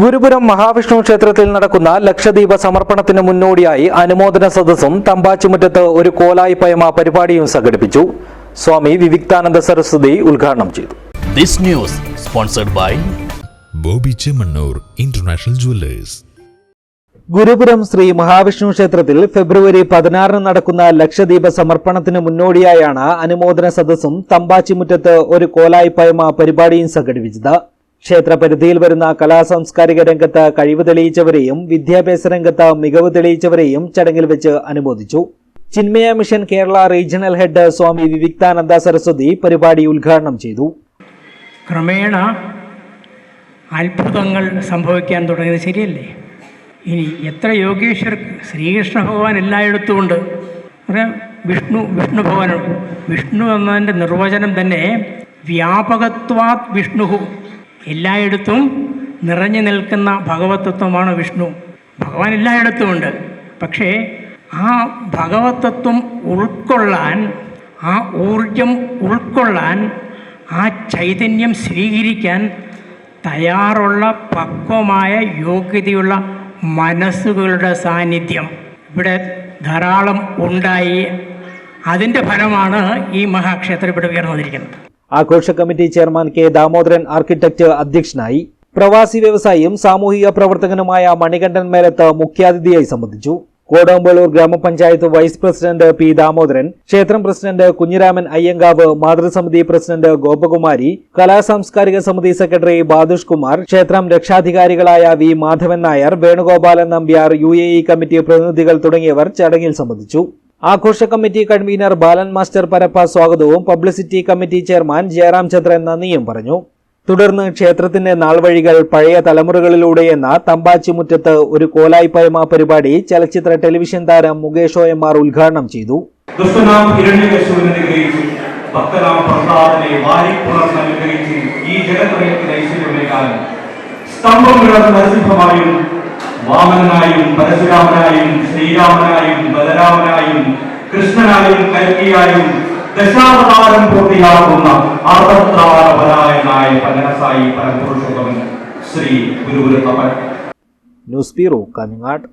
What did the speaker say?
ഗുരുപുരം മഹാവിഷ്ണു ക്ഷേത്രത്തിൽ നടക്കുന്ന ലക്ഷദ്വീപ സമർപ്പണത്തിന് മുന്നോടിയായി അനുമോദന സദസ്സും തമ്പാച്ചുമുറ്റത്ത് ഒരു കോലായി പയമ പരിപാടിയും സംഘടിപ്പിച്ചു. സ്വാമി വിവിക്താനന്ദ സരസ്വതി ഉദ്ഘാടനം ചെയ്തു. This news sponsored by Bobby Chemmanur international jewellers. Gurupuram Shri Mahavishnu ക്ഷേത്രത്തിൽ ഫെബ്രുവരി പതിനാറിന് നടക്കുന്ന ലക്ഷദ്വീപ സമർപ്പണത്തിന് മുന്നോടിയായാണ് അനുമോദന സദസ്സും തമ്പാച്ചിമുറ്റത്ത് ഒരു കോലായി പയമ പരിപാടിയും സംഘടിപ്പിച്ചത്. ക്ഷേത്ര പരിധിയിൽ വരുന്ന കലാസാംസ്കാരിക രംഗത്ത് കഴിവ് തെളിയിച്ചവരെയും വിദ്യാഭ്യാസ രംഗത്ത് മികവ് തെളിയിച്ചവരെയും ചടങ്ങിൽ വെച്ച് അനുമോദിച്ചു. Chinmaya mission Kerala regional head Swami Viviktananda Saraswati പരിപാടി ഉദ്ഘാടനം ചെയ്തു. ക്രമേണ അത്ഭുതങ്ങൾ സംഭവിക്കാൻ തുടങ്ങിയത് ശരിയല്ലേ? ഇനി എത്ര യോഗീശ്വർ ശ്രീകൃഷ്ണ ഭഗവാൻ എല്ലായിടത്തും ഉണ്ട് വിഷ്ണു വിഷ്ണു ഭഗവാൻ വിഷ്ണു എന്നതിന്റെ നിർവചനം തന്നെ വ്യാപകത്വാത് വിഷ്ണു എല്ലായിടത്തും നിറഞ്ഞു നിൽക്കുന്ന ഭഗവതത്വമാണ് വിഷ്ണു. ഭഗവാൻ എല്ലായിടത്തും ഉണ്ട് പക്ഷേ ആ ഭഗവതത്വം ഉൾക്കൊള്ളാൻ ആ ഊർജം ഉൾക്കൊള്ളാൻ ആ ചൈതന്യം സ്വീകരിക്കാൻ തയ്യാറുള്ള പക്വമായ യോഗ്യതയുള്ള മനസ്സുകളുടെ സാന്നിധ്യം ഇവിടെ ധാരാളം ഉണ്ടായി. അതിന്റെ ഫലമാണ് ഈ മഹാക്ഷേത്രം ഇവിടെ ഉയർന്നു വന്നിരിക്കുന്നത്. ആഘോഷ committee chairman K Damodaran architect അധ്യക്ഷനായി. പ്രവാസി വ്യവസായിയും സാമൂഹിക പ്രവർത്തകനുമായ മണികണ്ഠൻ മേലത്ത് മുഖ്യാതിഥിയായി സംബന്ധിച്ചു. കോടമ്പളൂർ ഗ്രാമപഞ്ചായത്ത് വൈസ് പ്രസിഡന്റ് പി ദാമോദരൻ ക്ഷേത്രം പ്രസിഡന്റ് കുഞ്ഞിരാമൻ അയ്യങ്കാവ് മാതൃസമിതി പ്രസിഡന്റ് ഗോപകുമാരി കലാസാംസ്കാരിക സമിതി സെക്രട്ടറി ബാദുഷ് കുമാർ ക്ഷേത്രം രക്ഷാധികാരികളായ V Madhavan Nair Venugopalan Nambiar U committee പ്രതിനിധികൾ തുടങ്ങിയവർ ചടങ്ങിൽ സംബന്ധിച്ചു. ആഘോഷ committee convener Balan master Parappa സ്വാഗതവും. Publicity committee chairman Jayaram Chandran നന്ദിയും പറഞ്ഞു. തുടർന്ന് ക്ഷേത്രത്തിന്റെ നാൾവഴികൾ പഴയ തലമുറകളിലൂടെ എന്ന തമ്പാച്ചിമുറ്റത്ത് ഒരു കോലായ്പയമ പരിപാടി ചലച്ചിത്ര ടെലിവിഷൻ താരം മുകേഷ് ഒ ഉദ്ഘാടനം ചെയ്തു. ായും ശ്രീരാമനായും ബലരാമനായും കൃഷ്ണനായും കൽക്കിയായും ദശാവതാരം പൂർത്തിയാക്കുന്ന അർത്ഥത്രാണപരായനായ പനരസായി പരപുരുഷോത്തമൻ ശ്രീ ഗുരുഗുരുത്തപ്പൻ ന്യൂസ് ബ്യൂറോ കാഞ്ഞങ്ങാട്